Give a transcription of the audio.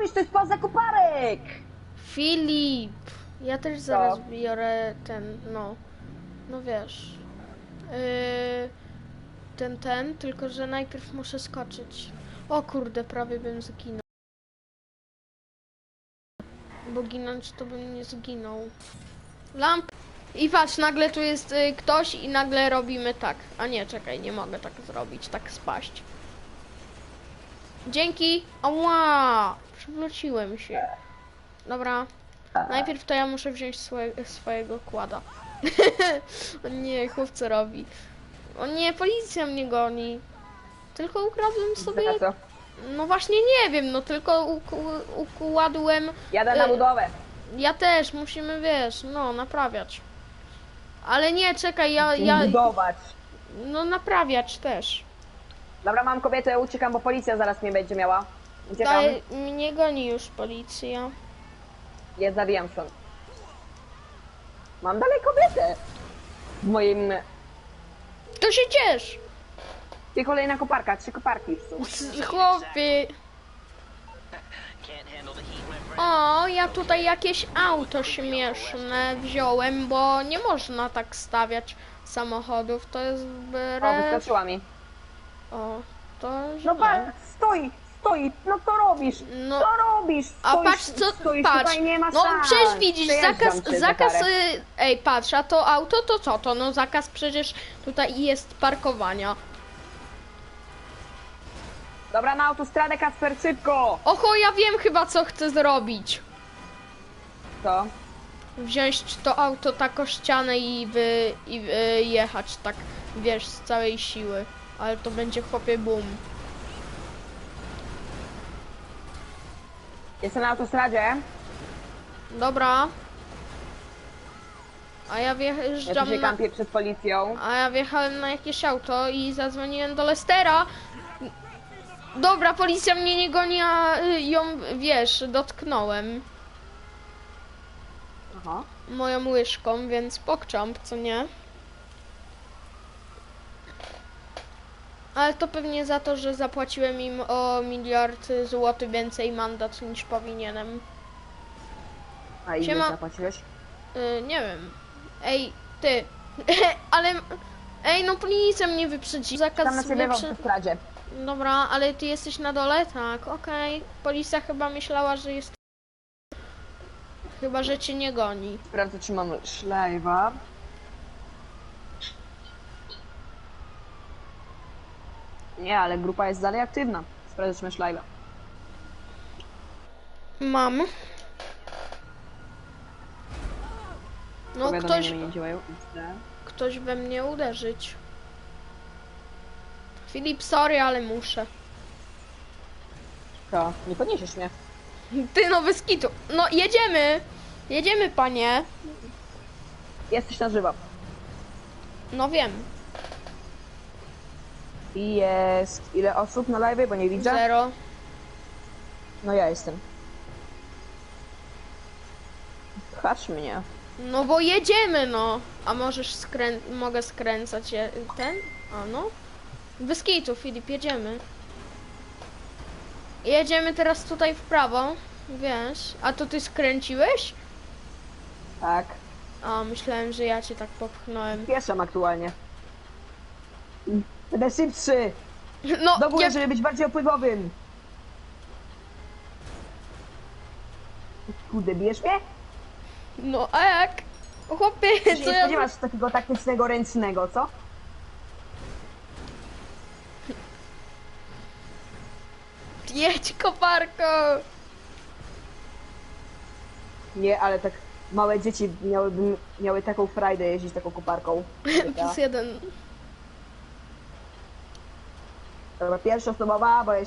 robisz? To jest poza koparek! Filip! Ja też zaraz biorę ten, no. No wiesz. Yy, ten, ten, tylko że najpierw muszę skoczyć. O kurde, prawie bym zginął. Bo ginąć to bym nie zginął. Lamp. I patrz, nagle tu jest y, ktoś i nagle robimy tak. A nie, czekaj, nie mogę tak zrobić, tak spaść. Dzięki! Ała! Przewróciłem się. Dobra. Najpierw to ja muszę wziąć swoje, swojego kłada. o nie, chłop co robi? O nie, policja mnie goni. Tylko ukradłem sobie... Co? No właśnie nie wiem, no tylko układłem... Jadę na Y, budowę. Ja też, musimy, wiesz, no, naprawiać. Ale nie, czekaj, ja, ja... Budować. No naprawiać też. Dobra, mam kobietę, uciekam, bo policja zaraz mnie będzie miała. Uciekam. Daj, mnie goni już policja. Ja zawijam stąd. Mam dalej kobietę. W moim... To się ciesz! Ty kolejna koparka, trzy koparki. Z- Chłopie. O, ja tutaj jakieś auto śmieszne wziąłem, bo nie można tak stawiać samochodów. To jest O, wbrew... wyskoczyła mi. O, to No źle. patrz, stoi, stoi, no co robisz? No. Co robisz? A Stoisz, patrz co, stoisz, patrz, tutaj nie ma no szans. przecież widzisz, Przejeżdżam zakaz, cię za zakaz, karę. y, ej patrz, a to auto to co to, no zakaz przecież tutaj jest parkowania. Dobra, na autostradę, Kasper, szybko! Oho, ja wiem chyba co chcę zrobić. Co? Wziąć to auto tak o ścianę i, wy, i y, jechać tak, wiesz, z całej siły. Ale to będzie chłopie boom. Jestem na autostradzie. Dobra. A ja Ja wjeżdżam tu się na... kampię przed policją. A ja wjechałem na jakieś auto i zadzwoniłem do Lestera. Dobra, policja mnie nie goni, a y, ją, wiesz, dotknąłem Aha. moją łyżką, więc pokczamp, co nie? Ale to pewnie za to, że zapłaciłem im o miliard złotych więcej mandat niż powinienem. A ile Siema. zapłaciłeś? Y, nie wiem. Ej, ty. Ale. Ej, no policja mnie wyprzedzi. Zakaz Tam na ciebie w wyprze... autostradzie. Dobra, ale ty jesteś na dole? Tak, okej. Policja chyba myślała, że jest. Chyba, że cię nie goni. Sprawdzę, czy mam szlajwa. Nie, ale grupa jest dalej aktywna. Masz szlajwa. Mam. No, ktoś, nie działają. Ktoś we mnie uderzyć. Filip, sorry, ale muszę. Co? Nie podniesiesz mnie. Ty, no bez kitu. No, jedziemy! Jedziemy, panie. Jesteś na żywo. No wiem. I jest... Ile osób na live, bo nie widzę? Zero. No ja jestem. Pchacz mnie. No bo jedziemy, no. A możesz skrę... mogę skręcać je... ten? A no. Bez kitu, Filip, jedziemy. Jedziemy teraz tutaj w prawo. Wiesz. A to ty skręciłeś? Tak. A, myślałem, że ja cię tak popchnąłem. Pieszam aktualnie. Będę szybszy! No, Do góry, ja... żeby być bardziej opływowym! Kurde, bierz mnie? No, a jak? Chłopie, Czy się co nie ja... spodziewasz takiego taktycznego ręcznego, co? Jedź, koparko! Nie, ale tak małe dzieci miałyby, miały taką frajdę jeździć taką koparką. Plus jeden. Pierwsza osobowa, bo jestem